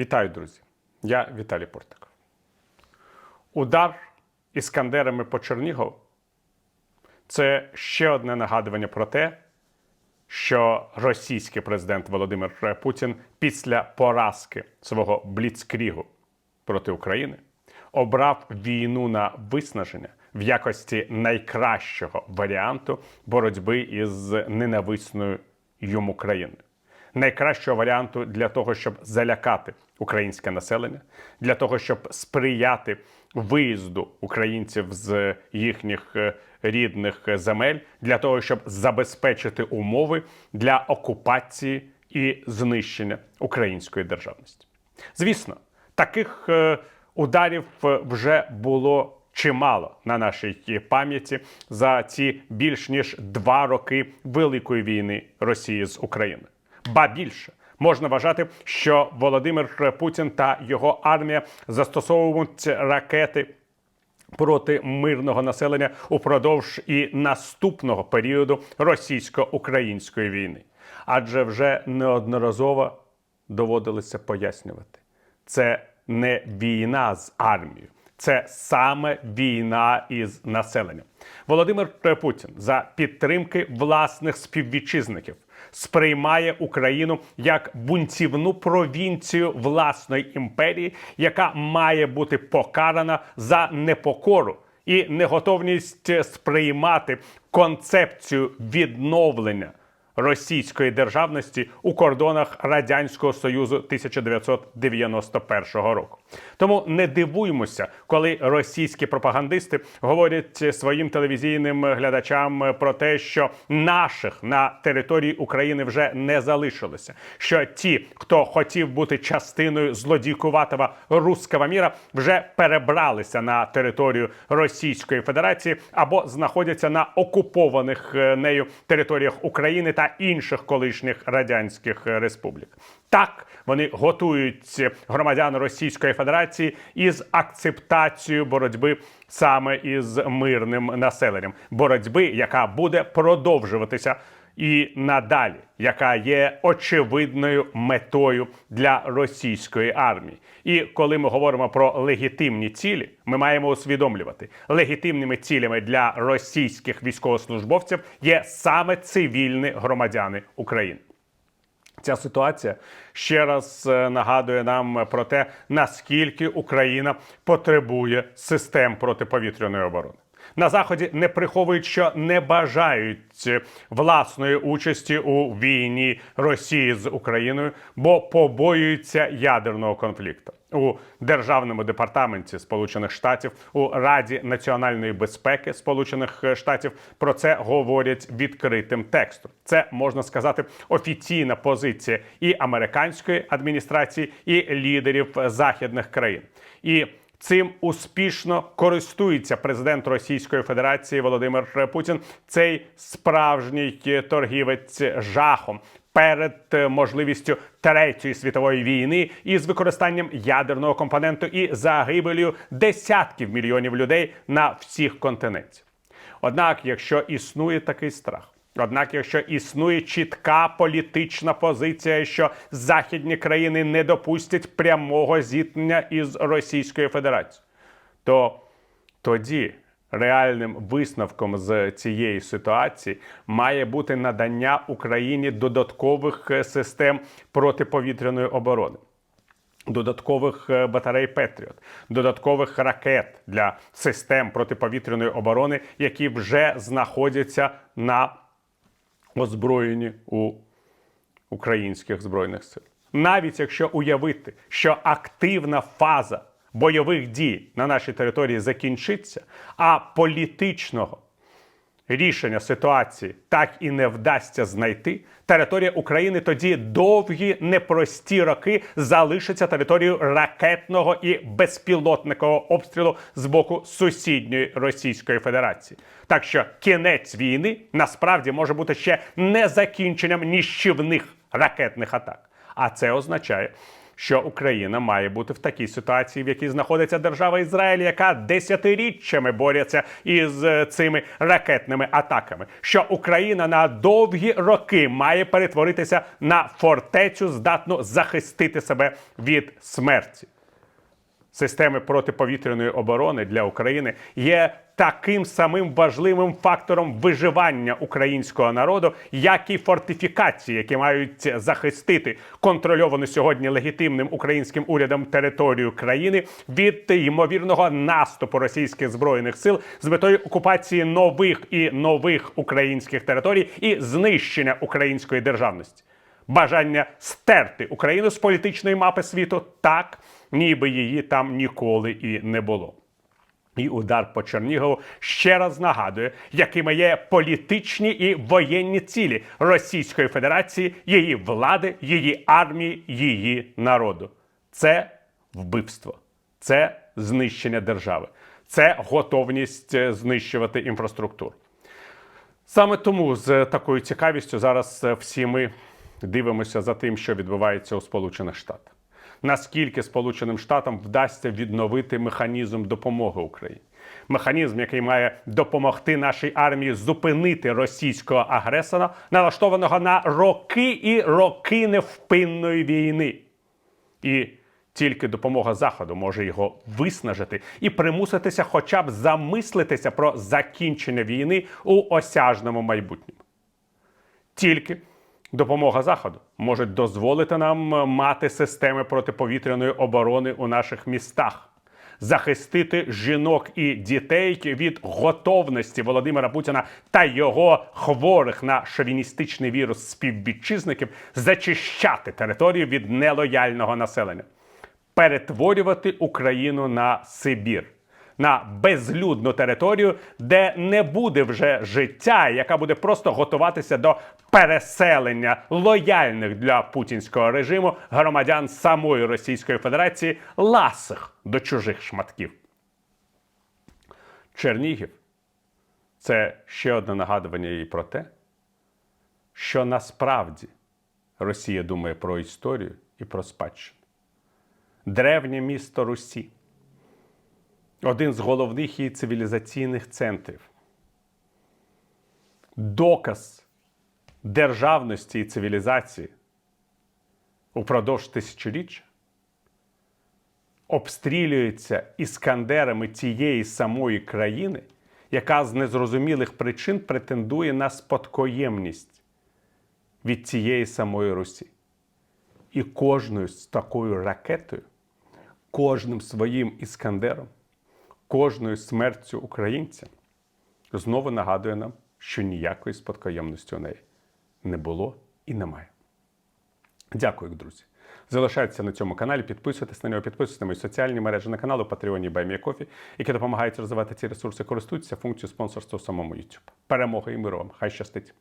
Вітаю, друзі! Я Віталій Портников. Удар іскандерами по Чернігову це ще одне нагадування про те, що російський президент Володимир Путін після поразки свого бліцкрігу проти України обрав війну на виснаження в якості найкращого варіанту боротьби із ненависною йому країною найкращого варіанту для того, щоб залякати українське населення, для того, щоб сприяти виїзду українців з їхніх е, рідних земель, для того, щоб забезпечити умови для окупації і знищення української державності. Звісно, таких е, ударів е, вже було. Чимало на нашій пам'яті за ці більш ніж два роки великої війни Росії з Україною. Ба більше можна вважати, що Володимир Путін та його армія застосовують ракети. Проти мирного населення упродовж і наступного періоду російсько-української війни, адже вже неодноразово доводилося пояснювати, це не війна з армією, це саме війна із населенням. Володимир Путін за підтримки власних співвітчизників сприймає Україну як бунтівну провінцію власної імперії, яка має бути покарана за непокору і неготовність сприймати концепцію відновлення російської державності у кордонах Радянського Союзу 1991 року. Тому не дивуємося, коли російські пропагандисти говорять своїм телевізійним глядачам про те, що наших на території України вже не залишилося. Що ті, хто хотів бути частиною злодійкуватого руского міра, вже перебралися на територію Російської Федерації або знаходяться на окупованих е, нею територіях України та інших колишніх радянських республік. Так вони готують громадян Російської Федерації із акцептацією боротьби саме із мирним населенням, боротьби, яка буде продовжуватися. І надалі, яка є очевидною метою для російської армії, і коли ми говоримо про легітимні цілі, ми маємо усвідомлювати, легітимними цілями для російських військовослужбовців є саме цивільні громадяни України. Ця ситуація ще раз е, нагадує нам про те, наскільки Україна потребує систем протиповітряної оборони. На заході не приховують, що не бажають власної участі у війні Росії з Україною, бо побоюються ядерного конфлікту у державному департаменті Сполучених Штатів у Раді національної безпеки Сполучених Штатів про це говорять відкритим текстом. Це можна сказати офіційна позиція і американської адміністрації, і лідерів західних країн. І Цим успішно користується президент Російської Федерації Володимир Путін. Цей справжній торгівець жахом перед можливістю третьої світової війни із використанням ядерного компоненту і загибелью десятків мільйонів людей на всіх континентах. Однак, якщо існує такий страх. Однак, якщо існує чітка політична позиція, що західні країни не допустять прямого зіткнення із Російською Федерацією, то тоді реальним висновком з цієї ситуації має бути надання Україні додаткових систем протиповітряної оборони. Додаткових батарей Петріот, додаткових ракет для систем протиповітряної оборони, які вже знаходяться на озброєні у українських збройних сил. Навіть якщо уявити, що активна фаза бойових дій на нашій території закінчиться, а політичного рішення ситуації так і не вдасться знайти, територія України тоді довгі непрості роки залишиться територією ракетного і безпілотникового обстрілу з боку сусідньої Російської Федерації. Так що кінець війни насправді може бути ще не закінченням ніщівних ракетних атак. А це означає, що Україна має бути в такій ситуації, в якій знаходиться держава Ізраїль, яка десятиріччями бореться із е, цими ракетними атаками. Що Україна на довгі роки має перетворитися на фортецю, здатну захистити себе від смерті системи протиповітряної оборони для України є таким самим важливим фактором виживання українського народу, як і фортифікації, які мають захистити контрольовану сьогодні легітимним українським урядом територію країни від ймовірного наступу російських збройних сил з метою окупації нових і нових українських територій і знищення української державності бажання стерти Україну з політичної мапи світу так, ніби її там ніколи і не було. І удар по Чернігову ще раз нагадує, якими є політичні і воєнні цілі Російської Федерації, її влади, її армії, її народу. Це вбивство, це знищення держави, це готовність е, знищувати інфраструктуру. Саме тому з такою цікавістю зараз е, всі ми дивимося за тим, що відбувається у Сполучених Штатах. Наскільки Сполученим Штатам вдасться відновити механізм допомоги Україні? Механізм, який має допомогти нашій армії зупинити російського агресора, налаштованого на роки і роки невпинної війни. І тільки допомога Заходу може його виснажити і примуситися, хоча б замислитися про закінчення війни у осяжному майбутньому. Тільки допомога Заходу. Може дозволити нам мати системи протиповітряної оборони у наших містах. Захистити жінок і дітей від готовності Володимира Путіна та його хворих на шовіністичний вірус співвітчизників зачищати територію від нелояльного населення, перетворювати Україну на Сибір на безлюдну територію, де не буде вже життя, яка буде просто готуватися до переселення лояльних для путінського режиму громадян самої Російської Федерації ласих до чужих шматків. Чернігів це ще одне нагадування їй про те, що насправді Росія думає про історію і про спадщину. Древнє місто Русі один з головних її цивілізаційних центрів. Доказ державності і цивілізації упродовж тисячоліття обстрілюється іскандерами тієї самої країни, яка з незрозумілих причин претендує на спадкоємність від цієї самої Русі. І кожною з такою ракетою, кожним своїм іскандером кожною смертю українця знову нагадує нам, що ніякої спадкоємності у неї не було і немає. Дякую, друзі. Залишайтеся на цьому каналі, підписуйтесь на нього, підписуйтесь на мої соціальні мережі на канал у Патреоні і Байміякофі, які допомагають розвивати ці ресурси, користуйтеся функцією спонсорства у самому YouTube. Перемоги і миру вам! Хай щастить!